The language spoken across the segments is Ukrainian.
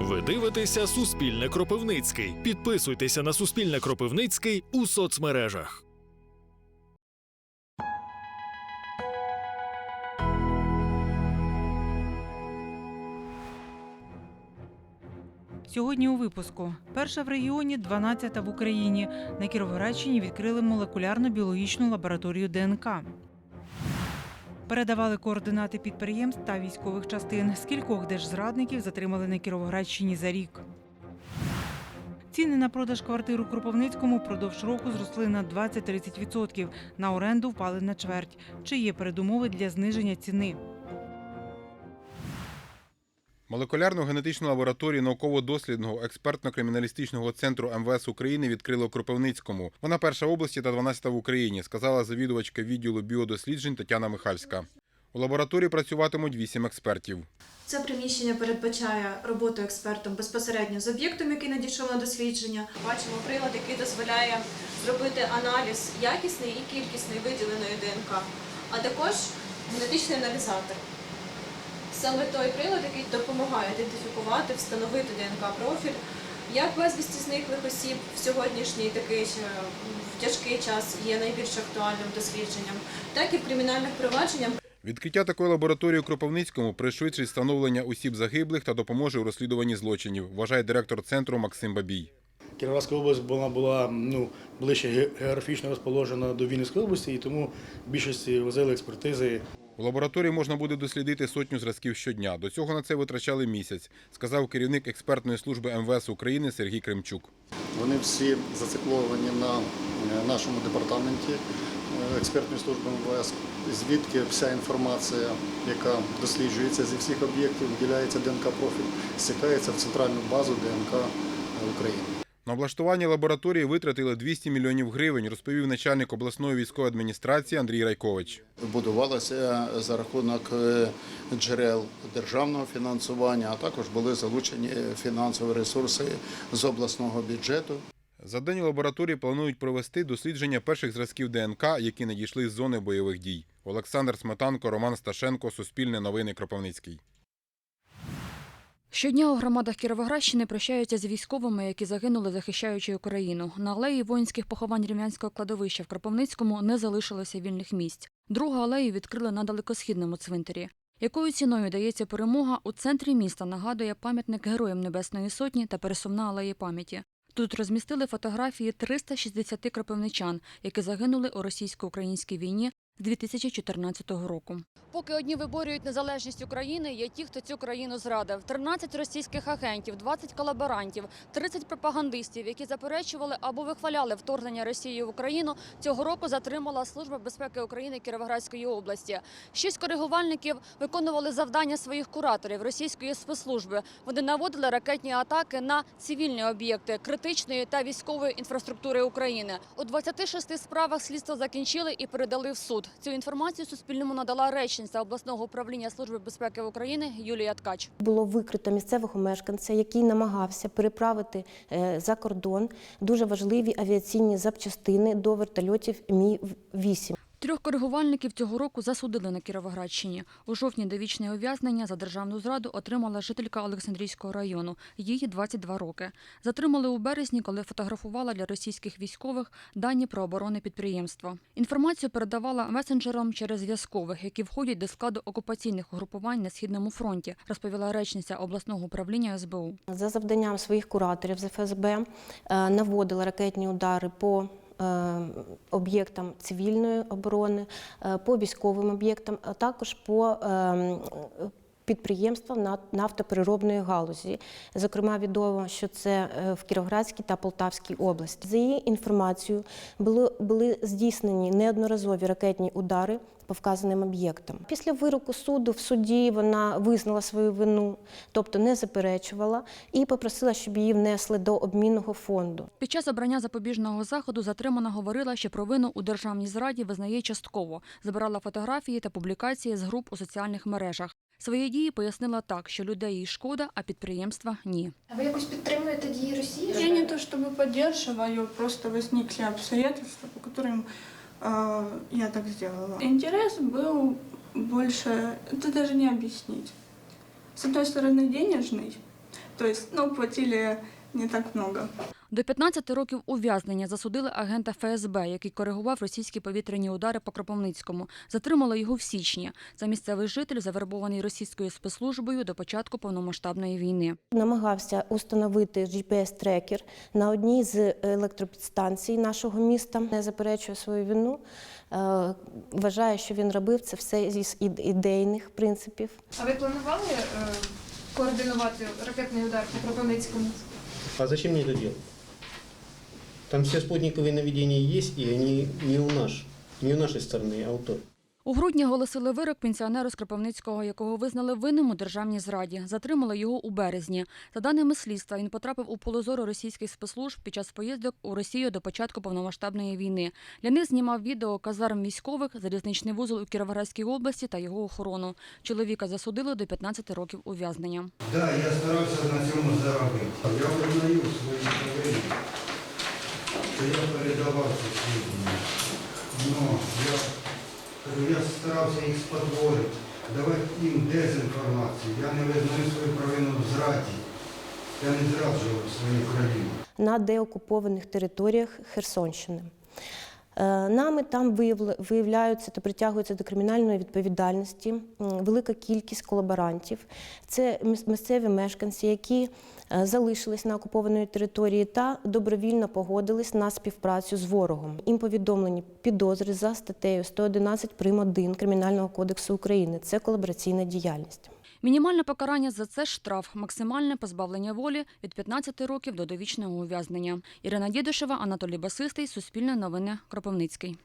Ви дивитеся Суспільне Кропивницький. Підписуйтеся на Суспільне Кропивницький у соцмережах. Сьогодні у випуску перша в регіоні, 12 в Україні. На Кіровоградщині відкрили молекулярно-біологічну лабораторію ДНК. Передавали координати підприємств та військових частин. Скількох держзрадників затримали на Кіровоградщині за рік. Ціни на продаж квартир у Кропивницькому впродовж року зросли на 20-30%. На оренду впали на чверть. Чи є передумови для зниження ціни? Молекулярну генетичну лабораторію науково-дослідного експертно-криміналістичного центру МВС України відкрили у Кропивницькому. Вона перша в області та 12 в Україні, сказала завідувачка відділу біодосліджень Тетяна Михальська. У лабораторії працюватимуть вісім експертів. Це приміщення передбачає роботу експертом безпосередньо з об'єктом, який надійшов на дослідження. Бачимо прилад, який дозволяє зробити аналіз якісний і кількісний виділеної ДНК, а також генетичний аналізатор. Саме той прилад, який допомагає ідентифікувати, встановити ДНК-профіль як безвісті зниклих осіб в сьогоднішній такий е, в тяжкий час є найбільш актуальним дослідженням, так і в кримінальних провадженнях. Відкриття такої лабораторії у Кропивницькому пришвидшить встановлення осіб загиблих та допоможе у розслідуванні злочинів, вважає директор центру Максим Бабій. Кіровоградська область вона була ну, ближче географічно розположена до Вінницької області, і тому більшості возили експертизи. У лабораторії можна буде дослідити сотню зразків щодня. До цього на це витрачали місяць, сказав керівник експертної служби МВС України Сергій Кремчук. Вони всі зацикловані на е, нашому департаменті е, експертної служби МВС, звідки вся інформація, яка досліджується зі всіх об'єктів, виділяється ДНК-профіль, стікається в центральну базу ДНК України. На облаштування лабораторії витратили 200 мільйонів гривень, розповів начальник обласної військової адміністрації Андрій Райкович. Будувалася за рахунок е, джерел державного фінансування, а також були залучені фінансові ресурси з обласного бюджету. За день лабораторії планують провести дослідження перших зразків ДНК, які надійшли з зони бойових дій. Олександр Сметанко, Роман Сташенко, Суспільне новини Кропивницький. Щодня у громадах Кіровоградщини прощаються з військовими, які загинули, захищаючи Україну. На алеї воїнських поховань Рівнянського кладовища в Кропивницькому не залишилося вільних місць. Другу алею відкрили на далекосхідному цвинтарі. Якою ціною дається перемога у центрі міста нагадує пам'ятник Героям Небесної Сотні та пересувна алеї пам'яті. Тут розмістили фотографії 360 кропивничан, які загинули у російсько-українській війні 2014 року. Поки одні виборюють незалежність України, є ті, хто цю країну зрадив. 13 російських агентів, 20 колаборантів, 30 пропагандистів, які заперечували або вихваляли вторгнення Росії в Україну, цього року затримала Служба безпеки України Кіровоградської області. Шість коригувальників виконували завдання своїх кураторів російської спецслужби. Вони наводили ракетні атаки на цивільні об'єкти критичної та військової інфраструктури України. У 26 справах слідство закінчили і передали в суд. Цю інформацію Суспільному надала речниця обласного управління Служби безпеки України Юлія Ткач. Було викрито місцевого мешканця, який намагався переправити е, за кордон дуже важливі авіаційні запчастини до вертольотів Мі 8 Трьох коригувальників цього року засудили на Кіровоградщині. У жовтні довічне ув'язнення за державну зраду отримала жителька Олександрійського району. Їй 22 роки. Затримали у березні, коли фотографувала для російських військових дані про оборони підприємства. Інформацію передавала месенджерам через зв'язкових, які входять до складу окупаційних угрупувань на східному фронті, розповіла речниця обласного управління СБУ. За завданням своїх кураторів з ФСБ е, наводила ракетні удари по об'єктам цивільної оборони, е, по військовим об'єктам, а також по е, підприємствам на- нафтопереробної галузі. Зокрема, відомо, що це е, в Кіровоградській та Полтавській області. За її інформацією, були здійснені неодноразові ракетні удари по вказаним об'єктам. Після вироку суду в суді вона визнала свою вину, тобто не заперечувала, і попросила, щоб її внесли до обмінного фонду. Під час обрання запобіжного заходу затримана говорила, що провину у державній зраді визнає частково. Забирала фотографії та публікації з груп у соціальних мережах. Свої дії пояснила так, що людей їй шкода, а підприємства ні. А ви якось підтримуєте дії Росії? Я не то чтобы поддерживаю, просто возникли обстоятельства, по которым э, я так сделала. Интерес был больше, это даже не объяснить. С одной стороны денежный, То есть, ну, платили не так много. До 15 років ув'язнення засудили агента ФСБ, який коригував російські повітряні удари по Кропивницькому. Затримали його в січні. Це місцевий житель, завербований російською спецслужбою до початку повномасштабної війни. Намагався установити GPS-трекер на одній з електропідстанцій нашого міста. Не заперечує свою вину. Е, Вважає, що він робив це все з ідейних принципів. А ви планували е, координувати ракетний удар по Кропивницькому? А зачем мне это делать? Там все спутниковые наведения есть, и они не у нас, не у нашей стороны, а у той. У грудні оголосили вирок пенсіонеру з Кропивницького, якого визнали винним у державній зраді. Затримали його у березні. За даними слідства, він потрапив у поле зору російських спецслужб під час поїздок у Росію до початку повномасштабної війни. Для них знімав відео казарм військових, залізничний вузол у Кіровоградській області та його охорону. Чоловіка засудили до 15 років ув'язнення. Да, я старався на цьому заробити. Я визнаю свої провини, я передавав ці свідчення. Но я, я старався їх спотворити, давати їм дезінформацію. Я не визнаю свою провину в зраді. Я не зраджував свою країну. на деокупованих територіях Херсонщини. Е, Нами там виявля- виявляються та притягуються до кримінальної відповідальності велика кількість колаборантів. Це міс- місцеві мешканці, які е, залишились на окупованій території та добровільно погодились на співпрацю з ворогом. Їм повідомлені підозри за статтею 111 прим. 1 Кримінального кодексу України. Це колабораційна діяльність. Мінімальне покарання за це штраф, максимальне позбавлення волі від 15 років до довічного ув'язнення. Ірина Дідушева, Анатолій Басистий, Суспільне новини, Кропивницький.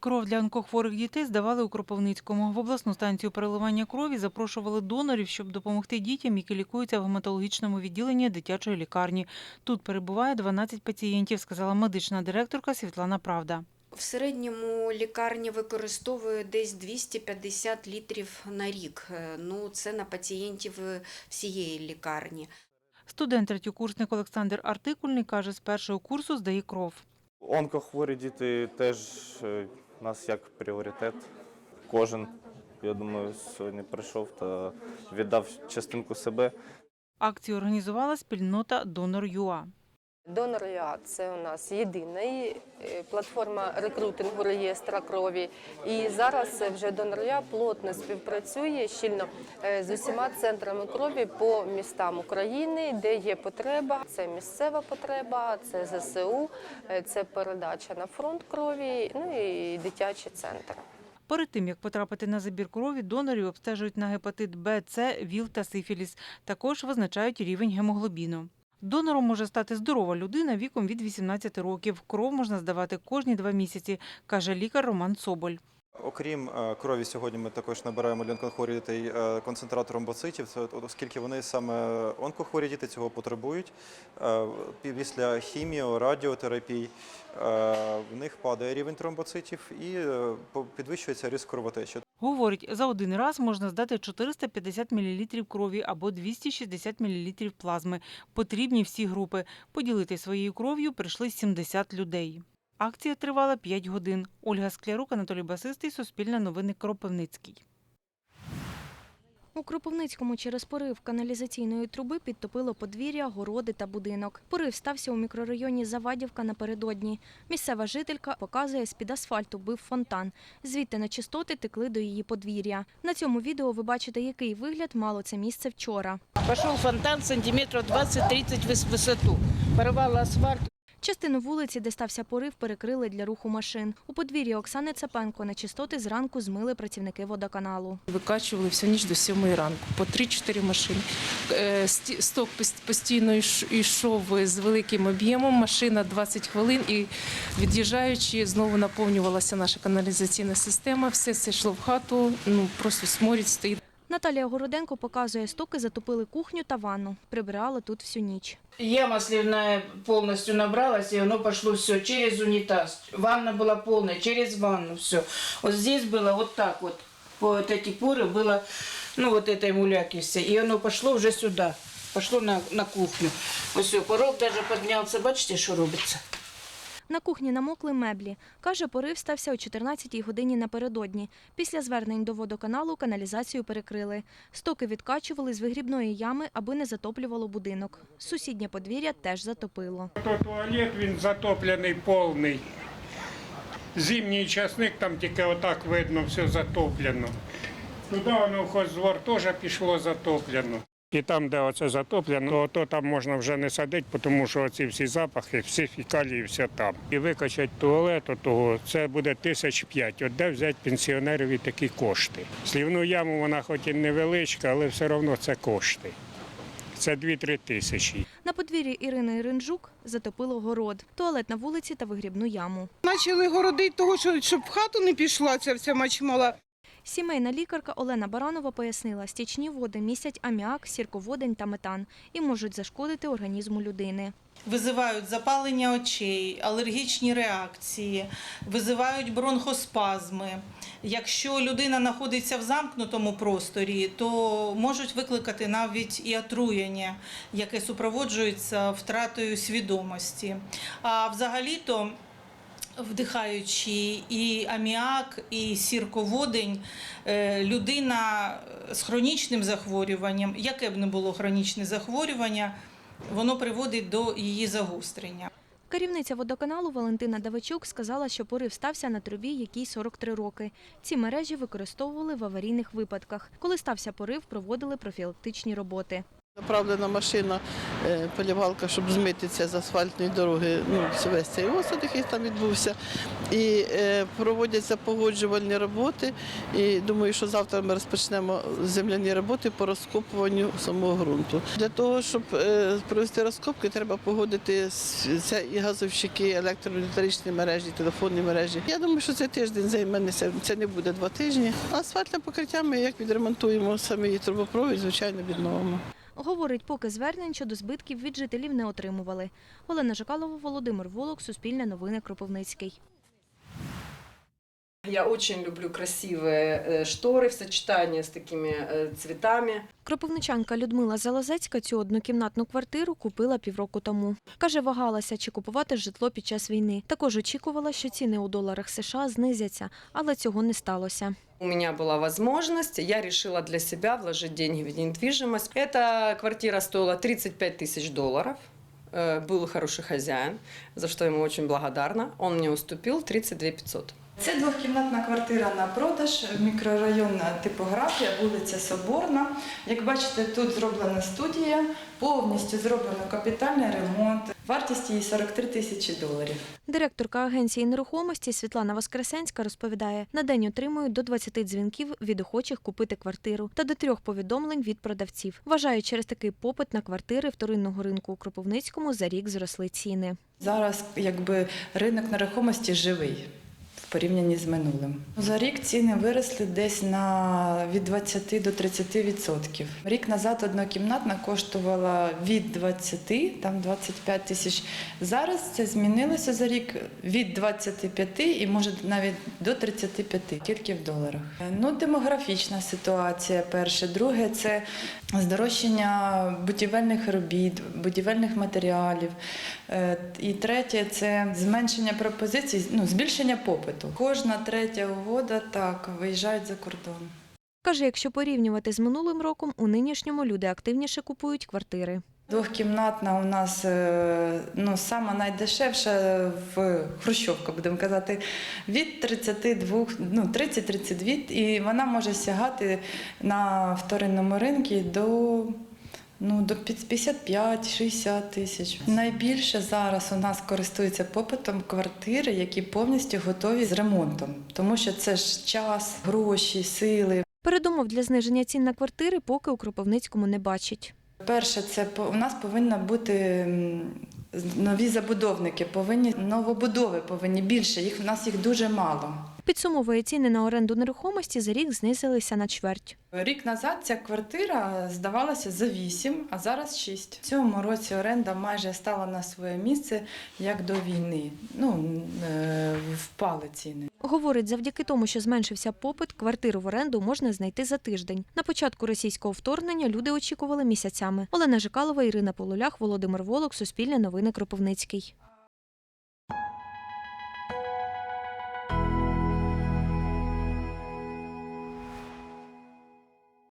Кров для онкохворих дітей здавали у Кропивницькому. В обласну станцію переливання крові запрошували донорів, щоб допомогти дітям, які лікуються в гематологічному відділенні дитячої лікарні. Тут перебуває 12 пацієнтів, сказала медична директорка Світлана Правда. В середньому лікарні використовує десь 250 літрів на рік. Е, Ну, це на пацієнтів е, всієї лікарні. Студент третьокурсник Олександр Артикульний каже, з першого курсу здає кров. Онкохворі діти теж е, у нас як пріоритет. Кожен, я думаю, сьогодні прийшов та віддав частинку себе. Акцію організувала спільнота Донор ЮА. Донор це у нас єдина е, платформа рекрутингу реєстра крові. І зараз вже Донор плотно співпрацює щільно е, з усіма центрами крові по містам України, де є потреба. Це місцева потреба, це ЗСУ, е, це передача на фронт крові, ну і дитячий центр. Перед тим, як потрапити на забір крові, донорів обстежують на гепатит Б, С, ВІЛ та сифіліс. Також визначають рівень гемоглобіну. Донором може стати здорова людина віком від 18 років. Кров можна здавати кожні два місяці, каже лікар Роман Соболь. Окрім е, крові, сьогодні ми також набираємо для онкохворих дітей е, концентрат ромбоцитів, оскільки вони саме онкохворі діти цього потребують. Е, Після хіміо, радіотерапій е, в них падає рівень тромбоцитів і підвищується ризик кровотечі. Говорить, за один раз можна здати 450 мл крові або 260 мл плазми. Потрібні всі групи. Поділити своєю кров'ю прийшли 70 людей. Акція тривала 5 годин. Ольга Склярук, Анатолій Басистий, Суспільне новини Кропивницький. У Кропивницькому через порив каналізаційної труби підтопило подвір'я, городи та будинок. Порив стався у мікрорайоні Завадівка напередодні. Місцева жителька показує, з-під асфальту бив фонтан. Звідти нечистоти текли до її подвір'я. На цьому відео ви бачите, який вигляд мало це місце вчора. Пошел фонтан сантиметров 20-30 в высоту. Порвало асфальт. Частину вулиці, де стався порив, перекрили для руху машин. У подвір'ї Оксани Цепенко нечистоти зранку змили працівники водоканалу. Викачували всю ніч до 7 ранку, по 3-4 машини. Е, Сток постійно йш- йшов з великим об'ємом, машина 20 хвилин і від'їжджаючи, знову наповнювалася наша каналізаційна система. Все це йшло в хату, ну просто сморід стоїть. Наталія Городенко показує, стоки затопили кухню та ванну. Прибирала тут всю ніч. Яма сливная полностью набралась, и оно пошло все через унитаз. Ванна была полная, через ванну все. Вот здесь было вот так вот. По вот эти поры было, ну вот этой муляки все. И оно пошло уже сюда. Пошло на, на кухню. Вот все, порог даже поднялся. Бачите, что робится? На кухні намокли меблі. Каже, порив стався о 14-й годині напередодні. Після звернень до водоканалу каналізацію перекрили. Стоки відкачували з вигрібної ями, аби не затоплювало будинок. Сусіднє подвір'я теж затопило. То туалет він затоплений повний. Зимній часник, там тільки отак видно, все затоплено. Туди воно в хоздвор теж пішло затоплено. І там, де оце затоплено, то там можна вже не садити, тому що оці всі запахи, всі фікалії, все там. І викачати туалет того, це буде тисяч п'ять. От де взяти пенсіонерові такі кошти? Слівну яму вона хоч і невеличка, але все одно це кошти. Це 2-3 тисячі. На подвір'ї Ірини Ринжук затопило город, туалет на вулиці та вигрібну яму. Почали городити того, щоб в хату не пішла ця вся мачмала. Сімейна лікарка Олена Баранова пояснила, стічні води містять аміак, сірководень та метан і можуть зашкодити організму людини. Визивають запалення очей, алергічні реакції, визивають бронхоспазми. Якщо людина знаходиться в замкнутому просторі, то можуть викликати навіть і отруєння, яке супроводжується втратою свідомості. А взагалі-то вдихаючи і аміак, і сірководень, е, людина з хронічним захворюванням, яке б не було хронічне захворювання, воно приводить до її загострення. Керівниця водоканалу Валентина Давичук сказала, що порив стався на трубі, якій 43 роки. Ці мережі використовували в аварійних випадках. Коли стався порив, проводили профілактичні роботи. Направлена машина, е, полівалка, щоб змити це з асфальтної дороги, ну, весь цей осад, який там відбувся. І е, проводяться погоджувальні роботи. І думаю, що завтра ми розпочнемо земляні роботи по розкопуванню самого ґрунту. Для того, щоб е, провести розкопки, треба погодити це і газовщики, електроелектричні мережі, телефонні мережі. Я думаю, що цей тиждень займеться, це не буде два тижні. Асфальтне покриття ми як відремонтуємо самий трубопровід, звичайно, відновимо. Говорить, поки звернень щодо збитків від жителів не отримували. Олена Жакалова, Володимир Волок, Суспільне новини Кропивницький. Я очень люблю красивые э, шторы в сочетании с такими э, цветами. Кропивничанка Людмила Залозецька цю однокімнатну квартиру купила півроку тому. Каже, вагалася, чи купувати житло під час війни. Також очікувала, що ціни у доларах США знизяться, але цього не сталося. У меня была возможность, я решила для себя вложить деньги в недвижимость. Эта квартира стоила 35 тысяч долларов. Э, Был хороший хозяин, за что ему очень благодарна. Он мне уступил 32 500. Це двохкімнатна квартира на продаж, мікрорайонна типографія, вулиця Соборна. Як бачите, тут зроблена студія, повністю зроблено капітальний ремонт. Вартість її 43 тисячі доларів. Директорка агенції нерухомості Світлана Воскресенська розповідає, на день отримують до 20 дзвінків від охочих купити квартиру та до трьох повідомлень від продавців. Вважають, через такий попит на квартири вторинного ринку у Кропивницькому за рік зросли ціни. Зараз якби ринок нерухомості живий. Порівнянні з минулим за рік ціни виросли десь на від 20 до 30 відсотків. Рік назад однокімнатна коштувала від 20, там 25 тисяч. Зараз це змінилося за рік від 25 і може навіть до 35, тільки в доларах. Ну, демографічна ситуація. Перше, друге це здорожчання будівельних робіт, будівельних матеріалів. Е, І третє це зменшення пропозицій, ну збільшення попиту. Кожна третя угода так виїжджають за кордон. Каже, якщо порівнювати з минулим роком, у нинішньому люди активніше купують квартири. Двохкімнатна у нас е, ну, сама найдешевша в Хрущовка, будемо казати, від 32, ну, 30-32, і вона може сягати на вторинному ринку до Ну, до 55-60 тисяч. Найбільше зараз у нас користуються попитом квартири, які повністю готові з ремонтом, тому що це ж час, гроші, сили. Передумов для зниження цін на квартири поки у Кропивницькому не бачить. Перше, це у нас повинно бути нові забудовники, повинні новобудови повинні більше. Їх у нас їх дуже мало. Підсумовує ціни на оренду нерухомості за рік знизилися на чверть. Рік назад ця квартира здавалася за 8, а зараз 6. В цьому році оренда майже стала на своє місце як до війни. Ну, е, впали ціни. Говорить, завдяки тому, що зменшився попит, квартиру в оренду можна знайти за тиждень. На початку російського вторгнення люди очікували місяцями. Олена Жикалова, Ірина Полулях, Володимир Волок, Суспільне новини Кропивницький.